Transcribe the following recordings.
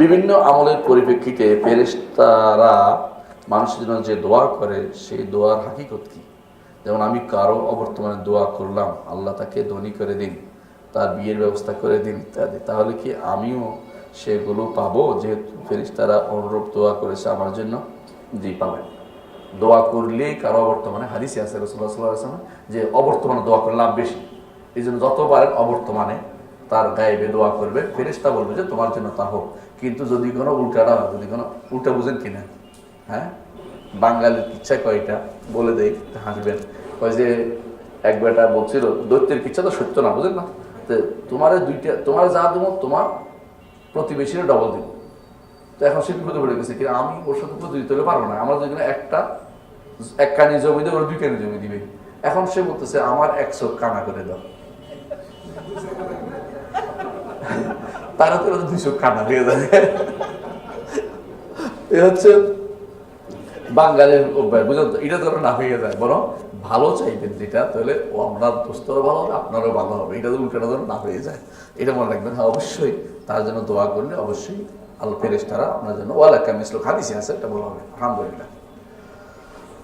বিভিন্ন আমলের পরিপ্রেক্ষিতে ফেরেশতারা মানুষের জন্য যে দোয়া করে, সেই দোয়ার হাকিকত কি? যেমন আমি কারও অবর্তমানে দোয়া করলাম, আল্লাহ তাকে ধনী করে দিন, তার বিয়ের ব্যবস্থা করে দিন, ইত্যাদি। তাহলে কি আমিও সেগুলো পাবো যেহেতু ফেরেশতারা অনুরূপ দোয়া করেছে আমার জন্য? জি, পাবেন। দোয়া করলেই কারও অবর্তমানে, হাদিসে আছে রসুল্লাহ সাল্লাহ আসলাম যে অবর্তমানে দোয়া করে লাভ বেশি। এই জন্য যত পারেন অবর্তমানে তার গায়েবে দোয়া করবে, ফেরেশতা বলবে যে তোমার জন্য তা হোক। কিন্তু যদি কোনো উল্টাটা হয়, যদি কোনো উল্টা বুঝেন কিনা হ্যাঁ? বাঙালির ইচ্ছা কয়টা? বলে দেই হাসবেন। কয় যে এক বেটা বলছিল দৈত্যের ইচ্ছা তো সত্য না? বুঝেন না? তো তোমার দুইটা তোমার যা দেবো তোমার প্রতিবেশীরা ডবল দিব। তো এখন সে বিপদে পড়ে গেছে কিন্তু আমি ওর সাথে প্রতিযোগিতা হতে পারব না। আমার যেখানে একটা এক কানি জমি দেবে ওর দুই কানি জমি দিবে। এখন সে বলতেছে আমার এক চোখ কানা করে দাও। তারা তো দুই চোখ কানা হয়ে যাবে এ হচ্ছে বাঙালির অভ্যাস, বুঝলেন তো? এটা তো না হয়ে যায়, বরং ভালো চাইবেন যেটা, তাহলে ও আপনার দোস্তরও ভালো হবে, আপনারও ভালো হবে। এটা তো উল্টাটা যেন না হয়ে যায়। এটা মনে রাখবেন হ্যাঁ অবশ্যই তার জন্য দোয়া করলে অবশ্যই আল ফেরেস্তারা আপনার জন্য ওয়ালাকা মিসলো হাদিসে আছে, এটা বলা হবে, আলহামদুলিল্লাহ।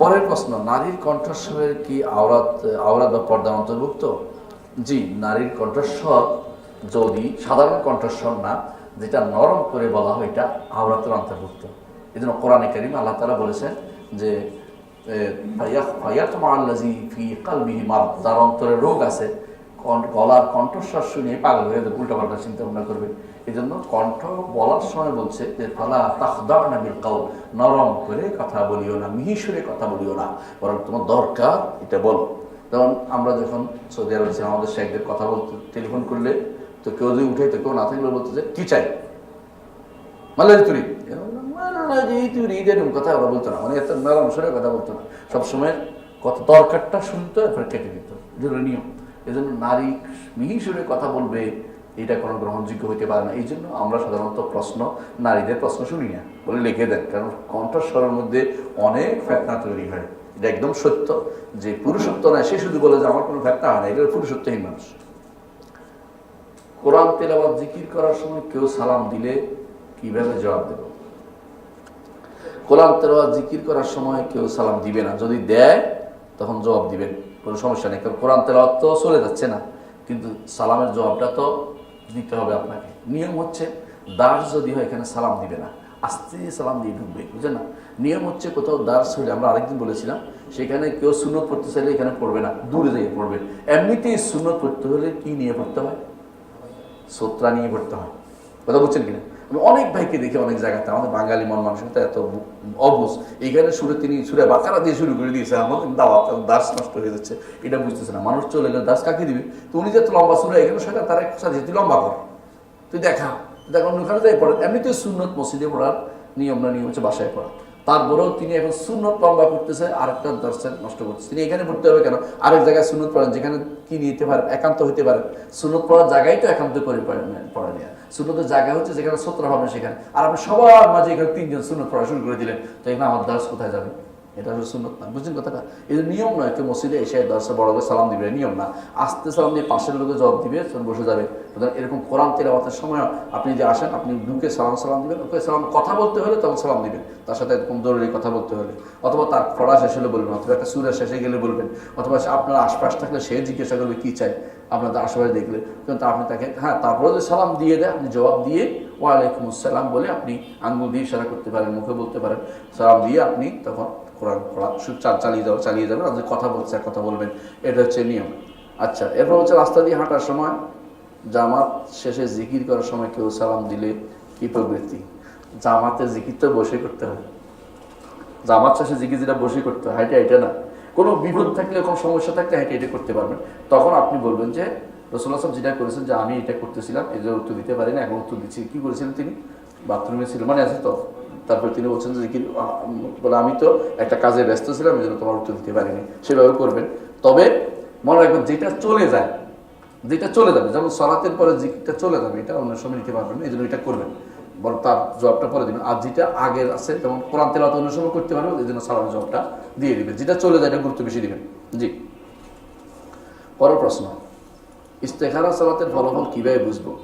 পরের প্রশ্ন, নারীর কণ্ঠস্বরের কি আওরাত আওরাত বা পর্দা অন্তর্ভুক্ত? জি, নারীর কণ্ঠস্বর যদি সাধারণ কণ্ঠস্বর না, যেটা নরম করে বলা হয়, এটা আওরাতের অন্তর্ভুক্ত। এই জন্য কোরআনে করিম আল্লাহ তালা বলেছেন যে যার অন্তরে রোগ আছে গলার কণ্ঠস্বর শুনে পাগল হয়ে যাবে উল্টা পাল্টা চিন্তা ভাবনা করবে। এই জন্য কণ্ঠ বলার সময় বলছে যে, ফালা বিল কাউল, নরম করে কথা বলিও না মিহি সুরে কথা বলিও না, বরং তোমার দরকার এটা বলো। যেমন আমরা যখন সৌদি আরবে আমাদের শেখদের কথা বলতে টেলিফোন করলে তো কেউ যদি উঠে, তো কেউ না থাকলে বলতো যে, কি চাই? মাল্লাজি তুরি তুরি কথা বলতো না। মানে এত কথা বলতো না। সবসময় কত দরকারটা শুনতো কেটে দিত। নিয়ম। নারী কথা বলবে, এটা কোনো গ্রহণযোগ্য হতে পারে না। এই জন্য আমরা সাধারণত প্রশ্ন, নারীদের প্রশ্ন শুনি না। বলে লিখে দেন। কারণ কণ্ঠস্বরের মধ্যে অনেক ফেতনা তৈরি হয়। এটা একদম সত্য যে পুরুষত্ব নয়, সে শুধু বলে যে, আমার কোনো ফেতনা হয় না। এটা পুরুষত্বহীন মানুষ। কোরআন তেলাবাদ জিকির করার সময় কেউ সালাম দিলে কীভাবে জবাব দেব? কোরআন তেলাবাদ জিকির করার সময় কেউ সালাম দিবে না। যদি দেয়, তখন জবাব দিবেন। কোনো সমস্যা নেই, কারণ কোরআন তেলাওয়াত তো চলে যাচ্ছে না। কিন্তু সালামের জবাবটা তো দিতে হবে আপনাকে। নিয়ম হচ্ছে দাস যদি হয় এখানে সালাম দিবে না। আস্তে সালাম দিয়ে ঢুকবে, বুঝলেন না? নিয়ম হচ্ছে কোথাও দাস হলে আমরা আরেকদিন বলেছিলাম, সেখানে কেউ সুনত পড়তে চাইলে এখানে পড়বে না, দূরে যেয়ে পড়বে। এমনিতেই সুনত পড়তে হলে কি নিয়ে পড়তে হয়? সোত্রা নিয়ে পড়তে হয়। কথা বুঝছেন কিনা? আমি অনেক ভাইকে দেখি অনেক জায়গাতে, আমাদের বাঙালি মন মানুষের তো এত অবুজ। এইখানে সুরে তিনি সুরে বাকারা দিয়ে শুরু করে দিয়েছে আমাদের দাওয়াত দাস নষ্ট হয়ে যাচ্ছে, এটা বুঝতেছে না। মানুষ চলে এলে দাস কাকে দিবে? তো উনি যে লম্বা সুরে, এখানে সেটা তারা একটু সাজিয়ে লম্বা করে। তুই দেখা দেখা ওখানে যাই পড়ে। এমনিতে সুন্নত মসজিদে পড়ার নিয়ম না, নিয়ম হচ্ছে বাসায় পড়া। তারপরেও তিনি এখন সুন্নত লম্বা করতেছে আরেকটা দর্শক নষ্ট করতেছে। তিনি এখানে পড়তে হবে কেন? আরেক জায়গায় সুন্নত পড়েন, যেখানে কি নিতে পারেন একান্ত হইতে পারে। সুন্নত পড়ার জায়গায় তো একান্ত করে পড়া নেওয়া সুন্নতের জায়গা হচ্ছে যেখানে সত্তর হবে সেখানে। আর আপনি সবার মাঝে এখানে তিনজন সুন্নত পড়া শুরু করে দিলেন, তো এখানে আমার দাস কোথায় যাবে? এটা হলো সুন্নত না, বুঝছেন কথাটা? এই নিয়ম নয়, কেউ মসজিদে এসে দশটা বড় করে সালাম দিবে, নিয়ম না। আস্তে সালাম দিয়ে পাশের লোকে জবাব দিবে বসে যাবে। সুতরাং এরকম কোরআন তেলাওয়াতের সময় আপনি যে আসেন, আপনি ঢুকে সালাম সালাম দিবেন, ওকে সালাম, কথা বলতে হলে তখন সালাম দিবেন। তার সাথে এরকম জরুরি কথা বলতে হলে। অথবা তার পড়া শেষ হলে বলবেন, অথবা একটা সুরের শেষে গেলে বলবেন, অথবা আপনার আশপাশ থাকলে সে জিজ্ঞাসা করবে, কী চাই? আপনাদের আশেপাশে দেখলে। কিন্তু আপনি তাকে হ্যাঁ তারপরে যদি সালাম দিয়ে দেয়, আপনি জবাব দিয়ে ওয়ালাইকুম আসসালাম বলে আপনি আঙ্গুল দিয়ে ইশারা করতে পারেন, মুখে বলতে পারেন। সালাম দিয়ে আপনি তখন কোরআন পড়া চালিয়ে যাও চালিয়ে যাবেন। যদি কথা বলছে কথা বলবেন। এটা হচ্ছে নিয়ম। আচ্ছা এরপর হচ্ছে রাস্তা দিয়ে হাঁটার সময় জামাত শেষে জিকির করার সময় কেউ সালাম দিলে কি প্রবৃত্তি? জামাতের জিকির তো বসে করতে হয়। জামাত শেষে জিকির যেটা বসে করতে হয় এটা এটা না। কোনো বিপদ থাকলে, কোনো সমস্যা থাকলে হেঁটে এটা করতে পারবেন। তখন আপনি বলবেন যে রসুল্লাহ সাহেব যেটা করেছেন যে, আমি এটা করতেছিলাম এই যে উত্তর দিতে পারি না এখন উত্তর দিচ্ছি। কি করেছিলেন তিনি? বাথরুমে ছিল মানে আছে তো? তারপরে তিনি বলছেন যে কি বলে আমি তো একটা কাজে ব্যস্ত ছিলাম এই জন্য তোমার উত্তর দিতে পারিনি। সেভাবে করবেন। তবে মনে রাখবেন, যেটা চলে যায় যেটা চলে যাবে, যেমন সলাতের পরে জিকিরটা চলে যাবে, এটা অন্য সময় নিতে পারবেন এই জন্য এটা করবেন। বরং তার জবটা পরে দিবেন। আর যেটা আগের আছে, যেমন কোরআন তেলাওয়াত অন্য সময় করতে পারবেন এই জন্য সালাম জবটা দিয়ে দিবেন। যেটা চলে যায়, এটা গুরুত্ব বেশি দিবেন। জি। পরের প্রশ্ন। ইস্তেখারা সালাতের ফলাফল কীভাবে বুঝব?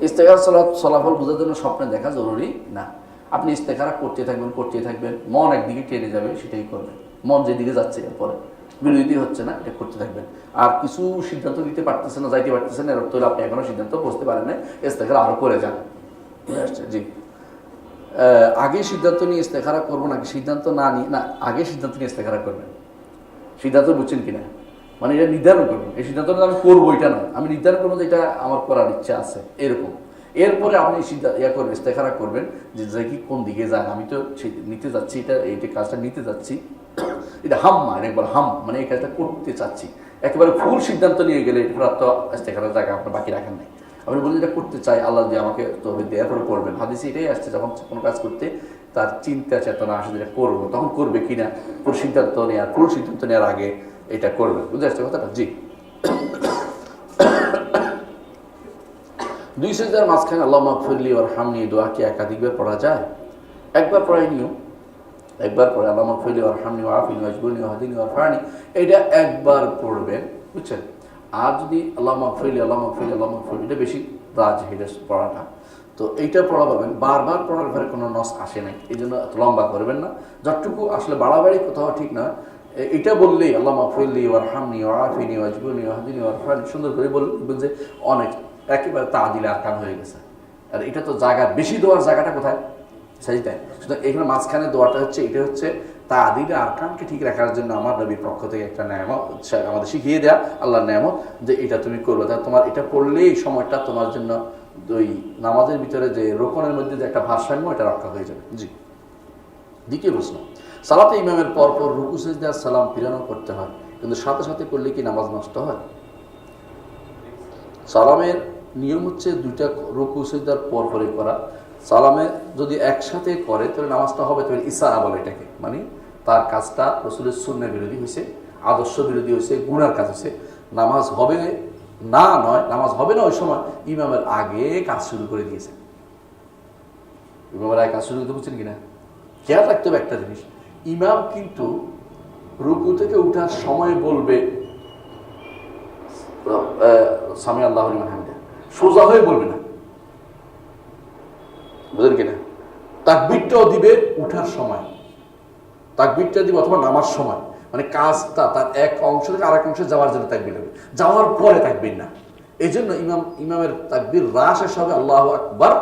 ইস্তেখার চলা- চলাফল বোঝার জন্য স্বপ্নে দেখা জরুরি না। আপনি ইস্তেখারা করতে থাকবেন করতে থাকবেন, মন একদিকে টেনে যাবে, সেটাই করবেন। মন যেদিকে যাচ্ছে, এরপরে। বিরোধী হচ্ছে না, এটা করতে থাকবেন। আর কিছু সিদ্ধান্ত দিতে পারতেছেন না, যাইতে পারতেছেন না অর্থ হলো আপনি এখনও সিদ্ধান্ত বসতে পারেন না ইস্তেখারা আরও করে যান। জি। আগে সিদ্ধান্ত নিয়ে ইস্তেখারা করব নাকি? সিদ্ধান্ত না নিয়ে না, আগে সিদ্ধান্ত নিয়ে ইস্তেখারা করবেন। সিদ্ধান্ত বুঝছেন কিনা? মানে এটা নির্ধারণ করবেন। এই সিদ্ধান্তটা আমি করব, এটা না। আমি নির্ধারণ করব যে এটা আমার করার ইচ্ছা আছে, এরকম। এরপরে আপনি সিদ্ধান্ত ইয়া করবেন, ইস্তেখারা করবেন যে কি কোন দিকে যান? আমি তো নিতে যাচ্ছি, এটা এইটা কাজটা নিতে যাচ্ছি। এটা হাম মানে একবার হাম মানে এই কাজটা করতে চাচ্ছি। একেবারে ফুল সিদ্ধান্ত নিয়ে গেলে এটা তো ইস্তেখারার জায়গা আপনার বাকি রাখেন নাই। আপনি বলেন এটা করতে চাই, আল্লাহ যে আমাকে তবে দেওয়ার পরে করবেন। হাদিসে এটাই আসছে, যখন কোনো কাজ করতে তার চিন্তা, চেতনা আসে যেটা করব, তখন করবে কিনা পুরো সিদ্ধান্ত নেওয়ার পুরো সিদ্ধান্ত নেওয়ার আগে এটা করবে বুঝতে আসছে কথাটা? জি। দুই সেজার মাঝখানে আল্লাহ মাকফিরলি ওর হামনি দোয়া কি একাধিকবার পড়া যায়? একবার পড়াই নিও একবার পড়ে, আল্লাহ মাকফিরলি ওর হামনি ও আফিনি ওয়াজবুনি ওয়াহাদিনি ওর ফানি এটা একবার পড়বেন, বুঝছেন? আর যদি আল্লাহ মাকফিরলি আল্লাহ মাকফিরলি আল্লাহ মাকফিরলি এটা বেশি রাজ এটা পড়াটা। তো এইটা পড়া পাবেন, বারবার পড়ার ঘরে কোনো নস আসে নাই, এই জন্য লম্বা করবেন না। যতটুকু আসলে বাড়াবাড়ি কোথাও ঠিক না এটা বললেই আল্লাহ মাফুল্লি ওয়ার হামনি ও আফিনি ওয়াজবুনি ওয়াহাদিনি ওয়ার ফানি সুন্দর করে বলবেন যে অনেক, একেবারে তাদিল আরকান হয়ে গেছে। আর এটা তো জায়গা, বেশি দেওয়ার জায়গাটা কোথায়? সাজিদায় সুতরাং এখানে মাঝখানে দোয়াটা হচ্ছে, এটা হচ্ছে ঠিক রাখার জন্য আমার নবীর পক্ষ থেকে একটা আমাদের শিখিয়ে দেয়া, আল্লাহর যে এটা তুমি করবে। তোমার এটা পড়লেই এই সময়টা তোমার জন্য ওই নামাজের ভিতরে যে রোকনের মধ্যে যে একটা ভারসাম্য, এটা রক্ষা হয়ে যাবে। জি। দ্বিতীয় প্রশ্ন, সালাতে ইমামের পর পর রুকু সেজদার সালাম ফিরানো করতে হয়, কিন্তু সাথে সাথে করলে কি নামাজ নষ্ট হয়? সালামের নিয়ম হচ্ছে দুইটা রুকু, সেজদার পর পরে করা সালামে যদি একসাথে করে, তাহলে নামাজটা হবে তবে ইসারা বলে এটাকে। মানে তার কাজটা রসুলের শূন্য বিরোধী হয়েছে, আদর্শ বিরোধী হয়েছে গুণার কাজ হয়েছে। নামাজ হবে না নয়, নামাজ হবে না ওই সময় ইমামের আগে কাজ শুরু করে দিয়েছে। ইমামের আগে কাজ শুরু করতে বুঝছেন কিনা? খেয়াল রাখতে হবে একটা জিনিস। ইমাম কিন্তু রুকু থেকে উঠার সময় বলবে সামি আল্লাহ সোজা হয়ে বলবে না। বুঝলেন কিনা তাকবিরটাও দিবে উঠার সময়। তাকবিরটা দিবে অথবা নামার সময়। মানে কাজটা তার এক অংশ থেকে আরেক অংশে যাওয়ার জন্য তাকবির হবে। যাওয়ার পরে তাকবির না। এই জন্য ইমাম, ইমামের তাকবির রাস শেষ হবে আল্লাহ আকবার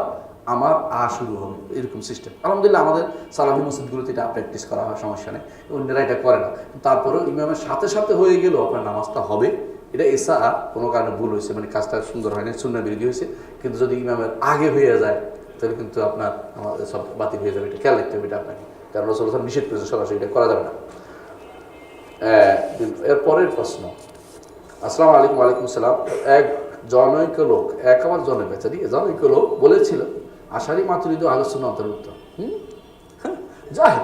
আমার আ শুরু হবে, এরকম সিস্টেম আলহামদুলিল্লাহ আমাদের সালাফি মসজিদগুলোতে এটা প্র্যাকটিস করা হয়, সমস্যা নেই। অন্যরা এটা করে না। তারপরেও ইমামের সাথে সাথে হয়ে গেলেও আপনার নামাজটা হবে। এটা এসা কোনো কারণে ভুল হয়েছে মানে কাজটা সুন্দর হয়নি শূন্য বিরোধী হয়েছে। কিন্তু যদি ইমামের আগে হয়ে যায় তাহলে কিন্তু আপনার আমাদের সব বাতিল হয়ে যাবে এটা খেয়াল রাখতে হবে এটা আপনাকে। কারণ রসুল নিষেধ করেছে সরাসরি এটা করা যাবে না। এর পরের প্রশ্ন আসসালামু আলাইকুম ওয়ালাইকুম সালাম। এক জনৈক লোক এক আমার জনৈক বেচারি জনৈক লোক বলেছিল আষাঢ়ি মাতুরিদ আলোচনা অন্তর্ভুক্ত হুম? হ্যাঁ, যাই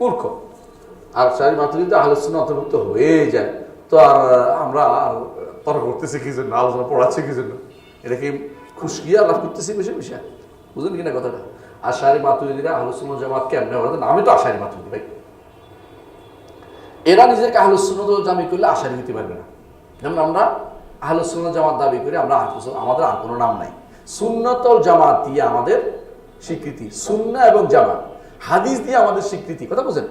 মূর্খ। আর আষাঢ়ি মাতুরিদ আলোচনা অন্তর্ভুক্ত হয়ে যায়। তো আর আমরা আর তর্ক করতেছি কি জন্য আলোচনা পড়াচ্ছি কি জন্য? এটা কি খুশকিয়া লাভ করতেছি বেশি বিষয়? বুঝলেন কিনা কথাটা? আশারি মাতুরিদিরা আলোচনা জামাত কেমনে ওরা আমি তো আশারি মাতুরিদি ভাই। এরা নিজেকে আহলুসুন্নত জামি করলে আশারি হতে পারবে না। যেমন আমরা আহলুসুন্নত জামাত দাবি করি, আমরা আমাদের আর কোনো নাম নাই। সুন্নতল জামাত দিয়ে আমাদের স্বীকৃতি সুন্না এবং জামাত। হাদিস দিয়ে আমাদের স্বীকৃতি, কথা বুঝেন?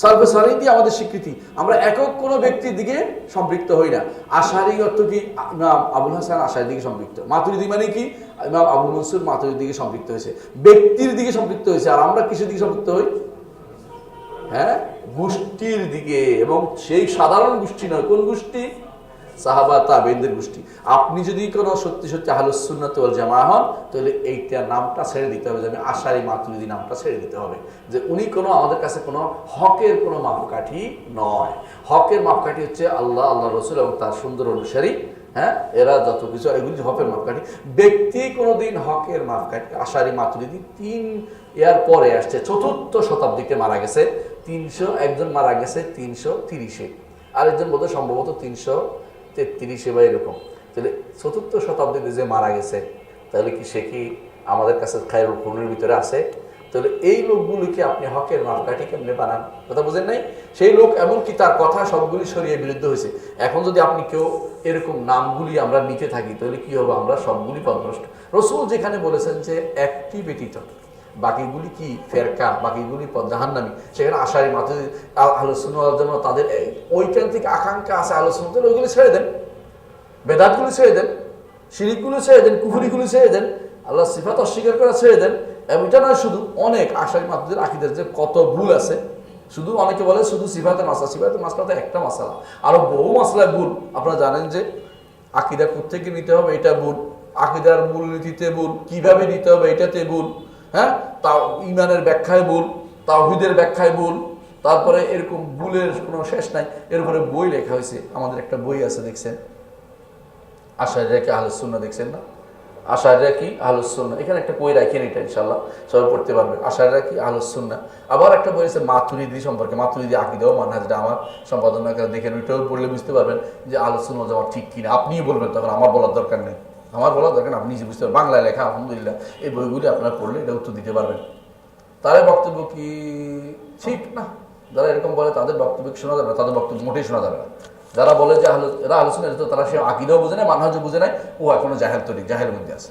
সালফে সারি দিয়ে আমাদের স্বীকৃতি। আমরা একক কোনো ব্যক্তির দিকে সম্পৃক্ত হই না। আশারি অর্থ কি? আবুল হাসান আশারির দিকে সম্পৃক্ত। মাতুরিদি মানে কি? ইমাম আবুল মনসুর মাতুরির দিকে সম্পৃক্ত হয়েছে। ব্যক্তির দিকে সম্পৃক্ত হয়েছে। আর আমরা কিসের দিকে সম্পৃক্ত হই? হ্যাঁ? গোষ্ঠীর দিকে। এবং সেই সাধারণ গোষ্ঠী নয়। কোন গোষ্ঠী? সাহাবা তাবেনদের গোষ্ঠী। আপনি যদি কোনো সত্যি সত্যি আহলুসুন্নাত ওয়াল জামা হন, তাহলে এইটা নামটা ছেড়ে দিতে হবে যে আমি আশারি মাতুরিদি নামটা ছেড়ে দিতে হবে। যে উনি কোনো আমাদের কাছে কোনো হকের কোনো মাপকাঠি নয়। হকের মাপকাঠি হচ্ছে আল্লাহ আল্লাহ রসুল এবং তার সুন্দর অনুসারী হ্যাঁ? এরা যত কিছু, এগুলি হকের মাপকাঠি। ব্যক্তি কোনোদিন হকের মাপকাঠি, আশারি মাতুরিদি তিন ইয়ার পরে আসছে, চতুর্থ শতাব্দীতে মারা গেছে। তিনশো, একজন মারা গেছে তিনশো তিরিশে। আরেকজন বোধহয় সম্ভবত তিনশো তেত্রিশে বা এরকম। তাহলে চতুর্থ শতাব্দীতে যে মারা গেছে, তাহলে কি সে কি আমাদের কাছে খায়ের খুনের ভিতরে আছে? তাহলে এই লোকগুলিকে আপনি হকের মাপকাঠি কেমনে বানান? কথা বুঝেন নাই? সেই লোক এমনকি তার কথা সবগুলি সরিয়ে বিরুদ্ধ হয়েছে। এখন যদি আপনি কেউ এরকম নামগুলি আমরা নিতে থাকি, তাহলে কি হবে আমরা? সবগুলি পদভ্রষ্ট। রসুল যেখানে বলেছেন যে, একটি ব্যতীত বাকিগুলি কি ফেরকা, বাকিগুলি জাহান্নামি? সেখানে আশারি মাথা আলোচনার জন্য তাদের থেকে আকাঙ্ক্ষা আছে আলোচনা ওইগুলি ছেড়ে দেন। বেদাতগুলি ছেড়ে দেন, শিরিকগুলো ছেড়ে দেন, কুফুরিগুলো ছেড়ে দেন আল্লাহ সিফাত অস্বীকার করা ছেড়ে দেন। এবং এটা নয় শুধু, অনেক আশারি মাতুদের আকিদের যে কত ভুল আছে, শুধু অনেকে বলে শুধু সিফাতে মাসা সিফাতে মাসলা তো একটা মশলা আরও বহু মশলায় ভুল। আপনারা জানেন যে আকিদা কোথেকে নিতে হবে, এটা ভুল। আকিদার মূলনীতিতে ভুল। কীভাবে নিতে হবে, এটাতে ভুল। হ্যাঁ? তাও ইমানের ব্যাখ্যায় ভুল, তাওহিদের ব্যাখ্যায় ভুল, তারপরে এরকম ভুলের কোনো শেষ নাই। এর উপরে বই লেখা হয়েছে, আমাদের একটা বই আছে দেখছেন? আশায়রা কি আহলুসুন্না দেখছেন না? আশায়রা কি আহলুসুন্না এখানে একটা বই রাখেন এটা ইনশাল্লাহ সবাই পড়তে পারবেন। আশায়রা কি আহলুসুন্না আবার একটা বই আছে মাতুরিদি সম্পর্কে, মাতুরিদি আকিদাও মানহাজ যেটা আমার সম্পাদনা করে দেখেন, ওইটাও পড়লে বুঝতে পারবেন যে আলোচনা যাওয়া ঠিক কিনা। আপনিই বলবেন, তখন আমার বলার দরকার নেই। আমার বলা দরকার আপনি নিজে বুঝতে পারবেন। বাংলায় লেখা, আলহামদুলিল্লাহ, এই বইগুলি আপনারা পড়লে এটা উত্তর দিতে পারবেন। তাদের বক্তব্য কি ঠিক না? যারা এরকম বলে, তাদের বক্তব্য শোনা যাবে না? তাদের বক্তব্য মোটেই শোনা যাবে না। যারা বলে যে এরা আলোচনা তারা সে আকিদাও বুঝে নেয় মানহাজও বুঝে নেয় ও এখনও জাহেল তৈরি জাহের মধ্যে আছে।